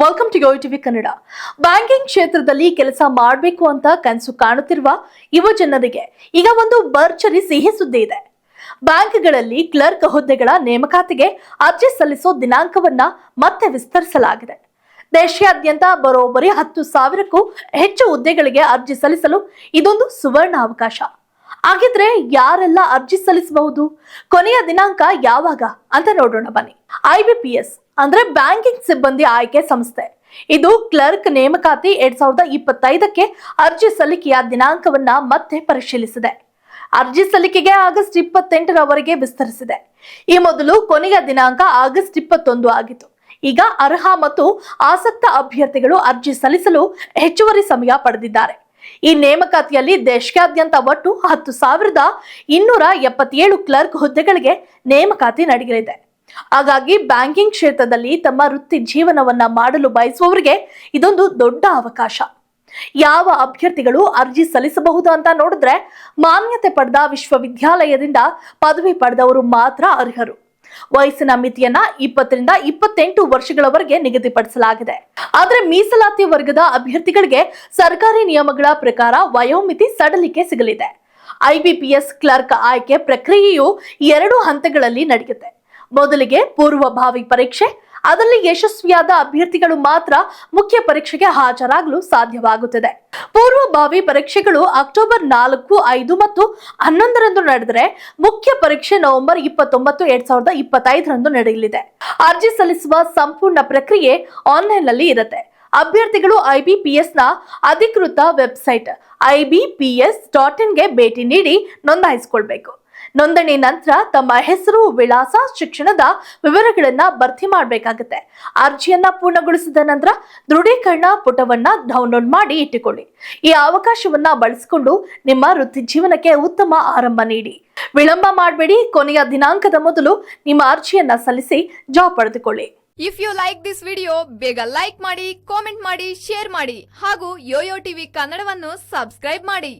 Welcome to yo TV Kannada banking ಕ್ಷೇತ್ರದಲ್ಲಿ ಕೆಲಸ ಮಾಡಬೇಕು ಅಂತ ಕನಸು ಕಾಣುತ್ತಿರುವ ಯುವ ಜನರಿಗೆ ಈಗ ಒಂದು ಬರ್ಚರಿ ಸಿಹಿ ಸುದ್ದಿ ಇದೆ. ಬ್ಯಾಂಕ್ಗಳಲ್ಲಿ ಕ್ಲರ್ಕ್ ಹುದ್ದೆಗಳ ನೇಮಕಾತಿಗೆ ಅರ್ಜಿ ಸಲ್ಲಿಸೋ ದಿನಾಂಕವನ್ನ ಮತ್ತೆ ವಿಸ್ತರಿಸಲಾಗಿದೆ. ದೇಶಾದ್ಯಂತ ಬರೋಬ್ಬರಿ ಹತ್ತು ಸಾವಿರಕ್ಕೂ ಹೆಚ್ಚು ಹುದ್ದೆಗಳಿಗೆ ಅರ್ಜಿ ಸಲ್ಲಿಸಲು ಇದೊಂದು ಸುವರ್ಣ ಅವಕಾಶ. ಹಾಗಿದ್ರೆ ಯಾರೆಲ್ಲ ಅರ್ಜಿ ಸಲ್ಲಿಸಬಹುದು? ಕೊನೆಯ ದಿನಾಂಕ ಯಾವಾಗ? ಅಂತ ನೋಡೋಣ ಬನ್ನಿ. ಐಬಿಪಿಎಸ್ ಅಂದ್ರೆ ಬ್ಯಾಂಕಿಂಗ್ ಸಿಬ್ಬಂದಿ ಆಯ್ಕೆ ಸಂಸ್ಥೆ. ಇದು ಕ್ಲರ್ಕ್ ನೇಮಕಾತಿ ಎರಡ್ ಸಾವಿರದ ಇಪ್ಪತ್ತೈದಕ್ಕೆ ಅರ್ಜಿ ಸಲ್ಲಿಕೆಯ ದಿನಾಂಕವನ್ನ ಮತ್ತೆ ಪರಿಶೀಲಿಸಿದೆ. ಅರ್ಜಿ ಸಲ್ಲಿಕೆಗೆ ಆಗಸ್ಟ್ ಇಪ್ಪತ್ತೆಂಟರವರೆಗೆ ವಿಸ್ತರಿಸಿದೆ. ಈ ಮೊದಲು ಕೊನೆಯ ದಿನಾಂಕ ಆಗಸ್ಟ್ ಇಪ್ಪತ್ತೊಂದು ಆಗಿತ್ತು. ಈಗ ಅರ್ಹ ಮತ್ತು ಆಸಕ್ತ ಅಭ್ಯರ್ಥಿಗಳು ಅರ್ಜಿ ಸಲ್ಲಿಸಲು ಹೆಚ್ಚುವರಿ ಸಮಯ ಪಡೆದಿದ್ದಾರೆ. ಈ ನೇಮಕಾತಿಯಲ್ಲಿ ದೇಶಾದ್ಯಂತ ಒಟ್ಟು ಹತ್ತು ಸಾವಿರದ ಇನ್ನೂರ ಎಪ್ಪತ್ತೇಳು ಕ್ಲರ್ಕ್ ಹುದ್ದೆಗಳಿಗೆ ನೇಮಕಾತಿ ನಡೆಯಲಿದೆ. ಹಾಗಾಗಿ ಬ್ಯಾಂಕಿಂಗ್ ಕ್ಷೇತ್ರದಲ್ಲಿ ತಮ್ಮ ವೃತ್ತಿ ಜೀವನವನ್ನ ಮಾಡಲು ಬಯಸುವವರಿಗೆ ಇದೊಂದು ದೊಡ್ಡ ಅವಕಾಶ. ಯಾವ ಅಭ್ಯರ್ಥಿಗಳು ಅರ್ಜಿ ಸಲ್ಲಿಸಬಹುದು ಅಂತ ನೋಡಿದ್ರೆ ಮಾನ್ಯತೆ ಪಡೆದ ವಿಶ್ವವಿದ್ಯಾಲಯದಿಂದ ಪದವಿ ಪಡೆದವರು ಮಾತ್ರ ಅರ್ಹರು. ವಯಸ್ಸಿನ ಮಿತಿಯನ್ನ ಇಪ್ಪತ್ತರಿಂದ ಇಪ್ಪತ್ತೆಂಟು ವರ್ಷಗಳವರೆಗೆ ನಿಗದಿಪಡಿಸಲಾಗಿದೆ. ಆದ್ರೆ ಮೀಸಲಾತಿ ವರ್ಗದ ಅಭ್ಯರ್ಥಿಗಳಿಗೆ ಸರ್ಕಾರಿ ನಿಯಮಗಳ ಪ್ರಕಾರ ವಯೋಮಿತಿ ಸಡಲಿಕೆ ಸಿಗಲಿದೆ. ಐಬಿಪಿಎಸ್ ಕ್ಲರ್ಕ್ ಆಯ್ಕೆ ಪ್ರಕ್ರಿಯೆಯು ಎರಡು ಹಂತಗಳಲ್ಲಿ ನಡೆಯುತ್ತೆ. ಮೊದಲಿಗೆ ಪೂರ್ವಭಾವಿ ಪರೀಕ್ಷೆ, ಅದರಲ್ಲಿ ಯಶಸ್ವಿಯಾದ ಅಭ್ಯರ್ಥಿಗಳು ಮಾತ್ರ ಮುಖ್ಯ ಪರೀಕ್ಷೆಗೆ ಹಾಜರಾಗಲು ಸಾಧ್ಯವಾಗುತ್ತದೆ. ಪೂರ್ವಭಾವಿ ಪರೀಕ್ಷೆಗಳು ಅಕ್ಟೋಬರ್ ನಾಲ್ಕು, ಐದು ಮತ್ತು ಹನ್ನೊಂದರಂದು ನಡೆದರೆ ಮುಖ್ಯ ಪರೀಕ್ಷೆ ನವೆಂಬರ್ ಇಪ್ಪತ್ತೊಂಬತ್ತು, ಎರಡ್ ಸಾವಿರದ ಇಪ್ಪತ್ತೈದರಂದು ನಡೆಯಲಿದೆ. ಅರ್ಜಿ ಸಲ್ಲಿಸುವ ಸಂಪೂರ್ಣ ಪ್ರಕ್ರಿಯೆ ಆನ್ಲೈನ್ನಲ್ಲಿ ಇರುತ್ತೆ. ಅಭ್ಯರ್ಥಿಗಳು ಐಬಿಪಿಎಸ್ನ ಅಧಿಕೃತ ವೆಬ್ಸೈಟ್ ಐಬಿಪಿಎಸ್ ಡಾಟ್ ಇನ್ಗೆ ಭೇಟಿ ನೀಡಿ ನೋಂದಾಯಿಸಿಕೊಳ್ಬೇಕು. ನೋಂದಣಿ ನಂತರ ತಮ್ಮ ಹೆಸರು, ವಿಳಾಸ, ಶಿಕ್ಷಣದ ವಿವರಗಳನ್ನ ಭರ್ತಿ ಮಾಡಬೇಕಾಗುತ್ತೆ. ಅರ್ಜಿಯನ್ನ ಪೂರ್ಣಗೊಳಿಸಿದ ನಂತರ ದೃಢೀಕರಣ ಪುಟವನ್ನ ಡೌನ್ಲೋಡ್ ಮಾಡಿ ಇಟ್ಟುಕೊಳ್ಳಿ. ಈ ಅವಕಾಶವನ್ನ ಬಳಸಿಕೊಂಡು ನಿಮ್ಮ ವೃತ್ತಿ ಜೀವನಕ್ಕೆ ಉತ್ತಮ ಆರಂಭ ನೀಡಿ. ವಿಳಂಬ ಮಾಡಬೇಡಿ, ಕೊನೆಯ ದಿನಾಂಕದ ಮೊದಲು ನಿಮ್ಮ ಅರ್ಜಿಯನ್ನ ಸಲ್ಲಿಸಿ ಜಾಬ್ ಪಡೆದುಕೊಳ್ಳಿ. If you like this video ಬೇಗ ಲೈಕ್ ಮಾಡಿ ಕಾಮೆಂಟ್ ಮಾಡಿ ಶೇರ್ ಮಾಡಿ ಹಾಗೂ ಯೋಯೋ ಟಿವಿ ಕನ್ನಡವನ್ನು ಸಬ್ಸ್ಕ್ರೈಬ್ ಮಾಡಿ.